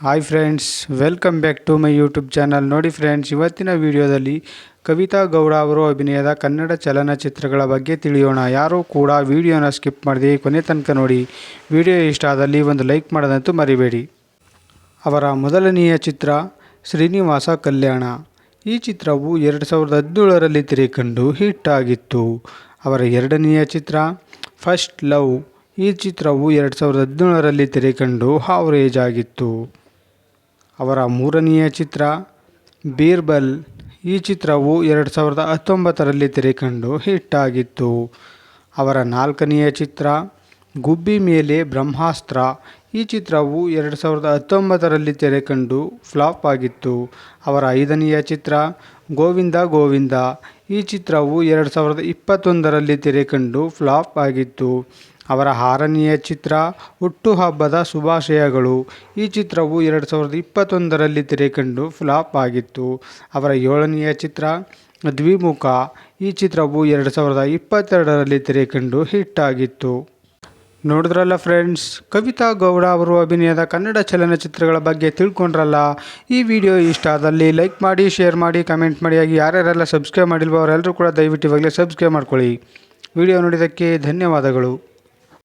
Hi friends welcome back to my YouTube channel ನೋಡಿ friends ಇವತ್ತಿನ ವಿಡಿಯೋದಲ್ಲಿ ಕವಿತಾ ಗೌಡ ಅವರು ಅಭಿನಯದ ಕನ್ನಡ ಚಲನಚಿತ್ರಗಳ ಬಗ್ಗೆ ತಿಳಿಯೋಣ. ಯಾರೂ ಕೂಡ ವಿಡಿಯೋನ ಸ್ಕಿಪ್ ಮಾಡಿದೆ ಕೊನೆ ತನಕ ನೋಡಿ. ವಿಡಿಯೋ ಇಷ್ಟ ಆದಲ್ಲಿ ಒಂದು ಲೈಕ್ ಮಾಡೋದಂತೂ ಮರಿಬೇಡಿ. ಅವರ ಮೊದಲನೆಯ ಚಿತ್ರ ಶ್ರೀನಿವಾಸ ಕಲ್ಯಾಣ. ಈ ಚಿತ್ರವು ಎರಡು ಸಾವಿರದ ಹದಿನೇಳರಲ್ಲಿ ತೆರೆಕಂಡು ಹಿಟ್ ಆಗಿತ್ತು. ಅವರ ಎರಡನೆಯ ಚಿತ್ರ ಫಸ್ಟ್ ಲವ್ ಈ ಚಿತ್ರವು ಎರಡು ಸಾವಿರದ ಹದಿನೇಳರಲ್ಲಿ ತೆರೆಕಂಡು ಹಾವರೇಜ್ ಆಗಿತ್ತು. ಅವರ ಮೂರನೆಯ ಚಿತ್ರ, ಬೀರ್ಬಲ್. ಈ ಚಿತ್ರವು ಎರಡು ಸಾವಿರದ ಹತ್ತೊಂಬತ್ತರಲ್ಲಿ ತೆರೆಕಂಡು ಹಿಟ್ಟಾಗಿತ್ತು ಅವರ ನಾಲ್ಕನೆಯ ಚಿತ್ರ, ಗುಬ್ಬಿ ಮೇಲೆ ಬ್ರಹ್ಮಾಸ್ತ್ರ ಈ ಚಿತ್ರವು ಎರಡು ಸಾವಿರದ ಹತ್ತೊಂಬತ್ತರಲ್ಲಿ ತೆರೆಕಂಡು ಫ್ಲಾಪ್ ಆಗಿತ್ತು. ಅವರ ಐದನೆಯ ಚಿತ್ರ, ಗೋವಿಂದ ಗೋವಿಂದ. ಈ ಚಿತ್ರವು ಎರಡು ಸಾವಿರದ ಇಪ್ಪತ್ತೊಂದರಲ್ಲಿ ತೆರೆಕಂಡು ಫ್ಲಾಪ್ ಆಗಿತ್ತು. ಅವರ ಆರನೆಯ ಚಿತ್ರ ಹುಟ್ಟುಹಬ್ಬದ ಶುಭಾಶಯಗಳು. ಈ ಚಿತ್ರವು ಎರಡು ಸಾವಿರದ ಇಪ್ಪತ್ತೊಂದರಲ್ಲಿ ತೆರೆಕಂಡು ಫ್ಲಾಪ್ ಆಗಿತ್ತು. ಅವರ ಏಳನೆಯ ಚಿತ್ರ, ದ್ವಿಮುಖ. ಈ ಚಿತ್ರವು ಎರಡು ಸಾವಿರದ ಇಪ್ಪತ್ತೆರಡರಲ್ಲಿ ತೆರೆಕಂಡು ಹಿಟ್ ಆಗಿತ್ತು. ನೋಡಿದ್ರಲ್ಲ ಫ್ರೆಂಡ್ಸ್ ಕವಿತಾ ಗೌಡ ಅವರು ಅಭಿನಯದ ಕನ್ನಡ ಚಲನಚಿತ್ರಗಳ ಬಗ್ಗೆ ತಿಳ್ಕೊಂಡ್ರಲ್ಲ? ಈ ವಿಡಿಯೋ ಇಷ್ಟ ಆದಲ್ಲಿ ಲೈಕ್ ಮಾಡಿ ಶೇರ್ ಮಾಡಿ ಕಮೆಂಟ್ ಮಾಡಿ, ಹಾಗೆ ಯಾರ್ಯಾರೆಲ್ಲ ಸಬ್ಸ್ಕ್ರೈಬ್ ಮಾಡಿಲ್ವೋ ಅವರೆಲ್ಲರೂ ಕೂಡ ದಯವಿಟ್ಟು ಇವಾಗಲೇ ಸಬ್ಸ್ಕ್ರೈಬ್ ಮಾಡ್ಕೊಳ್ಳಿ. ವಿಡಿಯೋ ನೋಡಿದ್ದಕ್ಕೆ ಧನ್ಯವಾದಗಳು.